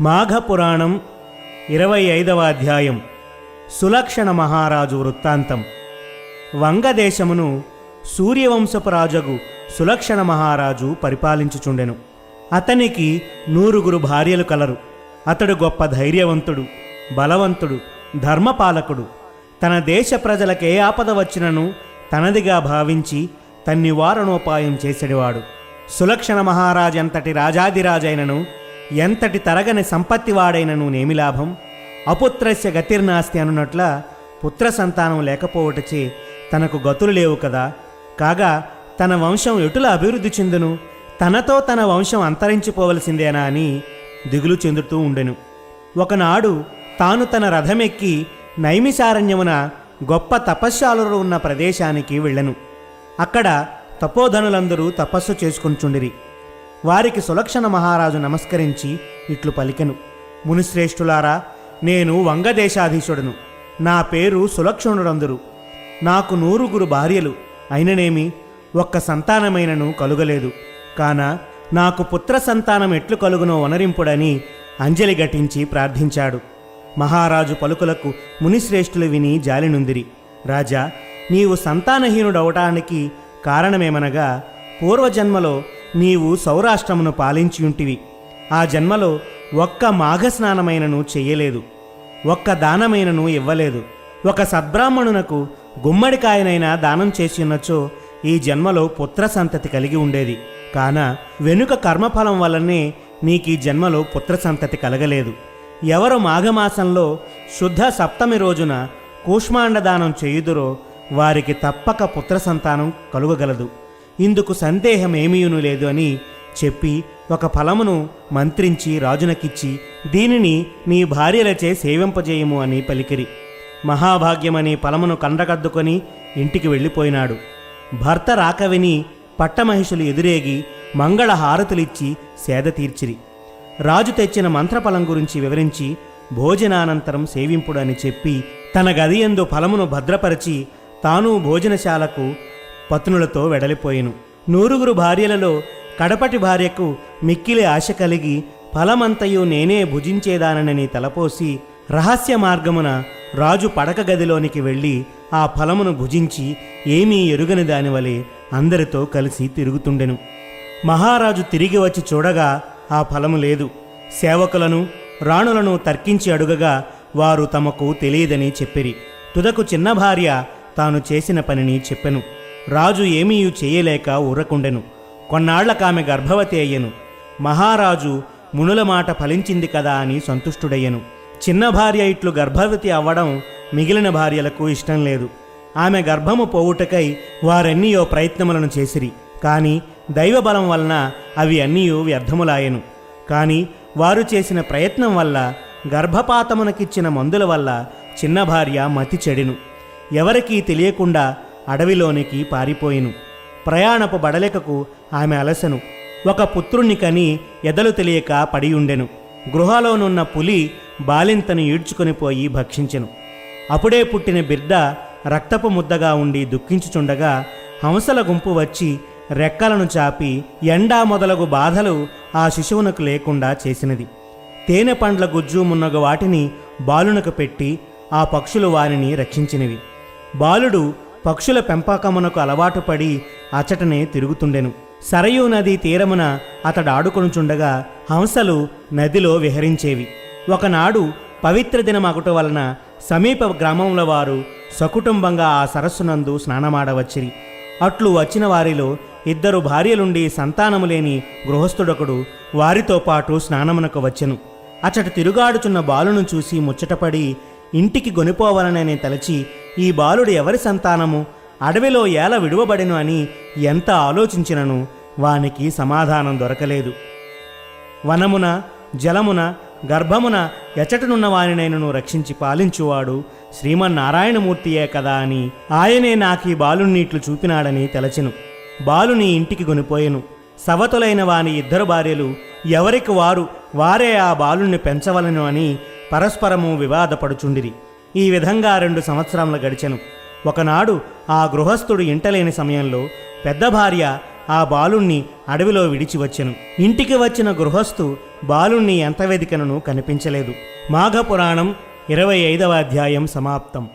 మాఘపురాణం ఇరవై ఐదవ అధ్యాయం. సులక్షణ మహారాజు వృత్తాంతం. వంగదేశమును సూర్యవంశపు రాజగు సులక్షణ మహారాజు పరిపాలించుచుండెను. అతనికి నూరుగురు భార్యలు కలరు. అతడు గొప్ప ధైర్యవంతుడు బలవంతుడు ధర్మపాలకుడు. తన దేశ ప్రజలకే ఆపద వచ్చినను తనదిగా భావించి తన్నివారణోపాయం చేసేవాడు సులక్షణ మహారాజంతటి రాజాదిరాజైనను ఎంతటి తరగని సంపత్తివాడైనను నేమి లాభం? అపుత్రస్య గతిర్నాస్తి అనున్నట్ల పుత్ర సంతానం లేకపోవటచే తనకు గతులు లేవు కదా. కాగా తన వంశం ఎటుల అభివృద్ధి చెందును? తనతో తన వంశం అంతరించిపోవలసిందేనా అని దిగులు చెందుతూ ఉండెను. ఒకనాడు తాను తన రథమెక్కి నైమిషారణ్యమున గొప్ప తపశ్శాలురు ఉన్న ప్రదేశానికి వెళ్ళెను. అక్కడ తపోధనులందరూ తపస్సు చేసుకొనుచుండిరి. వారికి సులక్షణ మహారాజు నమస్కరించి ఇట్లు పలికెను. మునిశ్రేష్ఠులారా నేను వంగదేశాధీశుడను. నా పేరు సులక్షణుడందురు. నాకు నూరుగురు భార్యలు. అయిననేమి ఒక్క సంతానమైనను కలుగలేదు. కాన నాకు పుత్ర సంతానం ఎట్లు కలుగునో వనరింపుడని అంజలి ఘటించి ప్రార్థించాడు. మహారాజు పలుకులకు మునిశ్రేష్ఠులు విని జాలినుందిరి రాజా నీవు సంతానహీనుడవటానికి కారణమేమనగా పూర్వజన్మలో నీవు సౌరాష్ట్రమును పాలించియుంటివి ఆ జన్మలో ఒక్క మాఘస్నానమైనను చెయ్యలేదు. ఒక్క దానమైనను ఇవ్వలేదు. ఒక సద్బ్రాహ్మణునకు గుమ్మడికాయనైనా దానం చేసినచో ఈ జన్మలో పుత్ర సంతతి కలిగి ఉండేది. కాన వెనుక కర్మఫలం వల్లనే నీకు ఈ జన్మలో పుత్ర సంతతి కలగలేదు. ఎవరు మాఘమాసంలో శుద్ధ సప్తమి రోజున కూష్మాండ దానం చేయుదురో వారికి తప్పక పుత్ర సంతానం కలుగగలదు. ఇందుకు సందేహం ఏమీయును లేదు అని చెప్పి ఒక ఫలమును మంత్రించి రాజునకిచ్చి దీనిని నీ భార్యలచే సేవింపజేయము అని పలికిరి. మహాభాగ్యమని ఫలమును కండగద్దుకొని ఇంటికి వెళ్ళిపోయినాడు. భర్త రాక విని పట్టమహిషులు ఎదురేగి మంగళ హారతులిచ్చి సేద తీర్చిరి. రాజు తెచ్చిన మంత్రఫలం గురించి వివరించి భోజనానంతరం సేవింపుడని చెప్పి తన గదియందు ఫలమును భద్రపరిచి తాను భోజనశాలకు పత్నులతో వెడలిపోయెను. నూరుగురు భార్యలలో కడపటి భార్యకు మిక్కిలి ఆశ కలిగి ఫలమంతయు నేనే భుజించేదానని తలపోసి రహస్య మార్గమున రాజు పడక గదిలోనికి వెళ్ళి ఆ ఫలమును భుజించి ఏమీ ఎరుగని దానివలే అందరితో కలిసి తిరుగుతుండెను. మహారాజు తిరిగి వచ్చి చూడగా ఆ ఫలము లేదు. సేవకులను రాణులను తర్కించి అడుగగా వారు తమకు తెలియదని చెప్పిరి. తుదకు చిన్న భార్య తాను చేసిన పనిని చెప్పెను. రాజు ఏమీ చేయలేక ఊరకుండెను. కొన్నాళ్ళకామె గర్భవతి అయ్యెను. మహారాజు మునుల మాట ఫలించింది కదా అని సంతుష్టుడయ్యెను. చిన్న భార్య ఇట్లు గర్భవతి అవ్వడం మిగిలిన భార్యలకు ఇష్టం లేదు. ఆమె గర్భము పోవుటకై వారన్నీయో ప్రయత్నములను చేసిరి. కాని దైవబలం వలన అవి అన్నీయూ వ్యర్థములాయెను. కాని వారు చేసిన ప్రయత్నం వల్ల గర్భపాతమునకిచ్చిన మందుల వల్ల చిన్న భార్య మతి చెడెను. ఎవరికీ తెలియకుండా అడవిలోనికి పారిపోయిను. ప్రయాణపు బడలికకు ఆమె అలసెను. ఒక పుత్రుణ్ణి కని ఎదలు తెలియక పడియుండెను గృహలోనున్న పులి బాలింతను ఈడ్చుకొని పోయి భక్షించెను. అప్పుడే పుట్టిన బిడ్డ రక్తపు ముద్దగా ఉండి దుఃఖించుచుండగా హంసల గుంపు వచ్చి రెక్కలను చాపి ఎండా మొదలగు బాధలు ఆ శిశువునకు లేకుండా చేసినది. తేనె పండ్ల గుజ్జు మున్నగు వాటిని బాలునకు పెట్టి ఆ పక్షులు వారిని రక్షించినవి. బాలుడు పక్షుల పెంపకమునకు అలవాటు పడి అచటనే తిరుగుతుండెను. సరయూ నది తీరమున అతడు ఆడుకొనుచుండగా హంసలు నదిలో విహరించేవి. ఒకనాడు పవిత్ర దినమగుట వలన సమీప గ్రామముల వారు సకుటుంబంగా ఆ సరస్సునందు స్నానమాడవచ్చిరి. అట్లు వచ్చిన వారిలో ఇద్దరు భార్యలుండి సంతానము లేని గృహస్థుడొకడు వారితో పాటు స్నానమునకు వచ్చెను. అచట తిరుగాడుచున్న బాలును చూసి ముచ్చటపడి ఇంటికి గొనిపోవాలనని తలచి ఈ బాలుడు ఎవరి సంతానము? అడవిలో ఏల విడువబడెను అని ఎంత ఆలోచించినను? వానికి సమాధానం దొరకలేదు. వనమున జలమున గర్భమున ఎచటనున్న వానినైనను రక్షించి పాలించువాడు శ్రీమన్నారాయణమూర్తియే కదా అని ఆయనే నాకీ బాలుణ్ణిట్లు చూపినాడని తెలచెను. బాలుని ఇంటికి కొనిపోయెను. సవతులైన వాని ఇద్దరు భార్యలు ఎవరికి వారు వారే ఆ బాలుణ్ణి పెంచవలను అని పరస్పరము వివాదపడుచుండిరి. ఈ విధంగా రెండు సంవత్సరములు గడిచెను. ఒకనాడు ఆ గృహస్థుడు ఇంటలేని సమయంలో పెద్ద భార్య ఆ బాలుణ్ణి అడవిలో విడిచి వచ్చెను. ఇంటికి వచ్చిన గృహస్థు బాలుణ్ణి ఎంత వెదికనను కనిపించలేదు. మాఘ పురాణం ఇరవై ఐదవ అధ్యాయం సమాప్తం.